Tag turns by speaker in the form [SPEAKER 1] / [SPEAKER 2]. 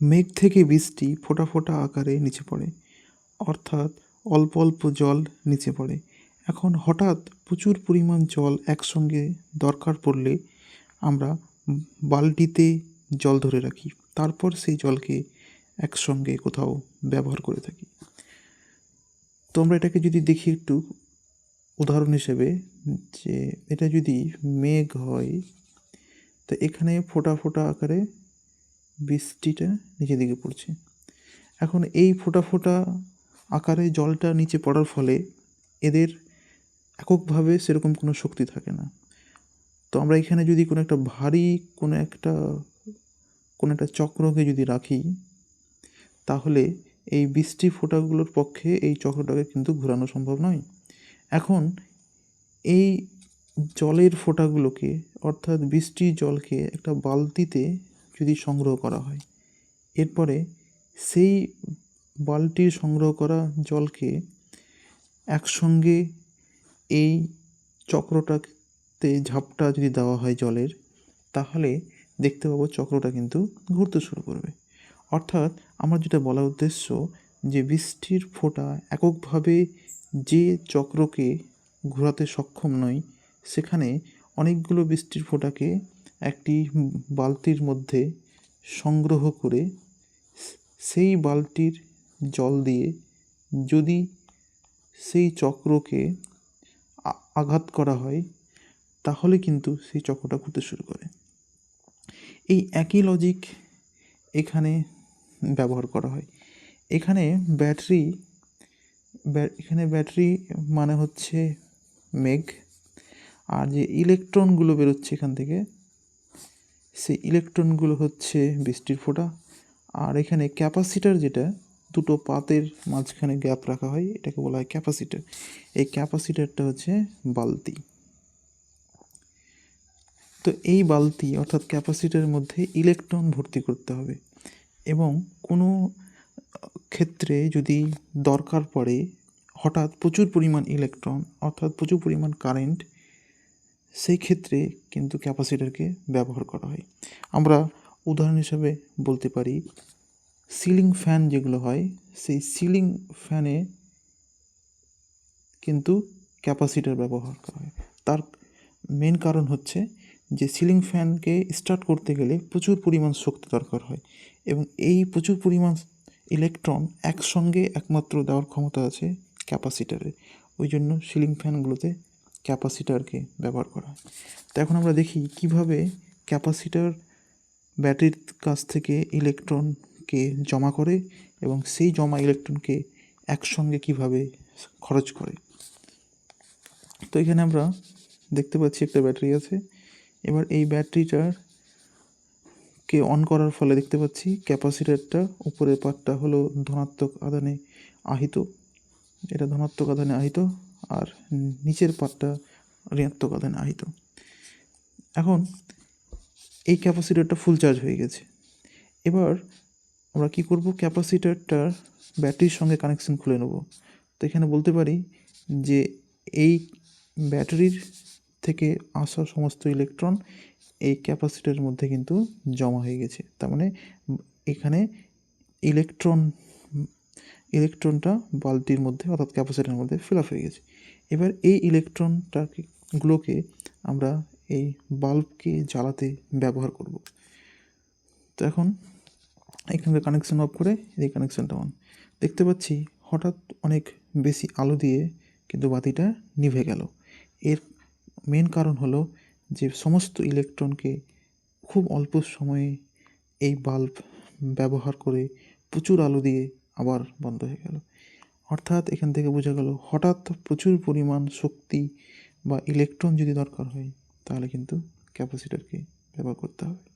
[SPEAKER 1] মেঘ থেকে বৃষ্টি ফোঁটা ফোঁটা আকারে নিচে পড়ে। অর্থাৎ অল্প অল্প জল নিচে পড়ে। এখন হঠাৎ প্রচুর পরিমাণ জল একসঙ্গে দরকার পড়লে আমরা বালতিতে জল ধরে রাখি। তারপর সেই জলকে একসঙ্গে কোথাও ব্যবহার করে থাকি। তো আমরা এটাকে যদি দেখি একটু উদাহরণ হিসেবে, যে এটা যদি মেঘ হয়, তো এখানে ফোঁটা ফোঁটা আকারে বৃষ্টিটা নিচের দিকে পড়ছে। এখন এই ফোঁটা ফোঁটা আকারে জলটা নিচে পড়ার ফলে এদের এককভাবে সেরকম কোনো শক্তি থাকে না। তো আমরা এখানে যদি কোনো একটা ভারী কোনো একটা কোনো একটা চক্রকে যদি রাখি, তাহলে এই বৃষ্টি ফোঁটাগুলোর পক্ষে এই চক্রটাকে কিন্তু ঘোরানো সম্ভব নয়। এখন এই জলের ফোঁটাগুলোকে, অর্থাৎ বৃষ্টির জলকে একটা বালতিতে যদি সংগ্রহ করা হয়। এরপরে সেই বালতির সংগ্রহ করা জলকে একসঙ্গে এই চক্রটাতে ঝাপটা যদি দেওয়া হয় জলের, তাহলে দেখতে পাবো চক্রটা কিন্তু ঘুরতে শুরু করবে। অর্থাৎ আমার যেটা বলার উদ্দেশ্য যে বৃষ্টির ফোঁটা এককভাবে যে চক্রকে ঘোরাতে সক্ষম নয়, সেখানে অনেকগুলো বৃষ্টির ফোঁটাকে একটি বালতির মধ্যে সংগ্রহ করে সেই বালতির জল দিয়ে যদি সেই চক্রকে আঘাত করা হয়, তাহলে কিন্তু সেই চক্রটা ঘুরতে শুরু করে। এই একই লজিক এখানে ব্যবহার করা হয়। এখানে ব্যাটারি, ব্যা- এখানে ব্যাটারি মানে হচ্ছে মেঘ, আর যে ইলেকট্রনগুলো বেরোচ্ছে এখান থেকে সেই ইলেকট্রনগুলো হচ্ছে বৃষ্টির ফোঁটা। আর এখানে ক্যাপাসিটার যেটা, দুটো পাতের মাঝখানে গ্যাপ রাখা হয়, এটাকে বলা হয় ক্যাপাসিটার এই ক্যাপাসিটারটা হচ্ছে বালতি। তো এই বালতি অর্থাৎ ক্যাপাসিটারের মধ্যে ইলেকট্রন ভর্তি করতে হবে। এবং কোনো ক্ষেত্রে যদি দরকার পড়ে, হঠাৎ প্রচুর পরিমাণ ইলেকট্রন অর্থাৎ প্রচুর পরিমাণ কারেন্ট সেই ক্ষেত্রে কিন্তু ক্যাপাসিটারকে ব্যবহার করা হয়। আমরা উদাহরণ হিসাবে বলতে পারি, সিলিং ফ্যান যেগুলো হয়, সেই সিলিং ফ্যানে কিন্তু ক্যাপাসিটার ব্যবহার করা হয়। তার মেন কারণ হচ্ছে যে সিলিং ফ্যানকে স্টার্ট করতে গেলে প্রচুর পরিমাণ শক্তি দরকার হয় এবং এই প্রচুর পরিমাণ ইলেকট্রন একসঙ্গে একমাত্র দেওয়ার ক্ষমতা আছে ক্যাপাসিটারে ওই জন্য সিলিং ফ্যানগুলোতে ক্যাপাসিটারকে ব্যবহার করা হয়। তো এখন আমরা দেখি কীভাবে ক্যাপাসিটার ব্যাটারির কাছ থেকে ইলেকট্রনকে জমা করে এবং সেই জমা ইলেকট্রনকে একসঙ্গে কীভাবে খরচ করে। তো এখানে আমরা দেখতে পাচ্ছি একটা ব্যাটারি আছে। এবার এই ব্যাটারিটার কে অন করার ফলে দেখতে পাচ্ছি ক্যাপাসিটারটা উপরের পার্টটা হলো ধনাত্মক আদানে আহিত। এটা ধনাত্মক আদানে আহিত। আর নিচের পার্টটা ঋণাত্মক আদানে আহিত এখন এই ক্যাপাসিটারটা ফুল চার্জ হয়ে গেছে। এবার আমরা কি করব? ক্যাপাসিটারটার ব্যাটারির সঙ্গে কানেকশন খুলে নেব। তো এখানে বলতে পারি যে এই ব্যাটারির থেকে আসা সমস্ত ইলেকট্রন এই ক্যাপাসিটারের মধ্যে কিন্তু জমা হয়ে গেছে। তার মানে এখানে ইলেকট্রন, ইলেকট্রনটা বালতির মধ্যে অর্থাৎ ক্যাপাসিটারের মধ্যে ফিল আপ হয়ে গেছে। এবার এই ইলেকট্রনটাকে, গুলোকে আমরা এই বাল্বকে জ্বালাতে ব্যবহার করব। তো এখন এখানকার কানেকশন অফ করে এই কানেকশনটা অন দেখতে পাচ্ছি হঠাৎ অনেক বেশি আলো দিয়ে কিন্তু বাতিটা নিভে গেল। এর মেন কারণ হলো যে সমস্ত ইলেকট্রনকে খুব অল্প সময়ে এই বাল্ব ব্যবহার করে প্রচুর আলো দিয়ে আবার বন্ধ হয়ে গেল। অর্থাৎ এখান থেকে বোঝা গেল, হঠাৎ প্রচুর পরিমাণ শক্তি বা ইলেকট্রন যদি দরকার হয়, তাহলে কিন্তু ক্যাপাসিটারকে ব্যবহার করতে হবে।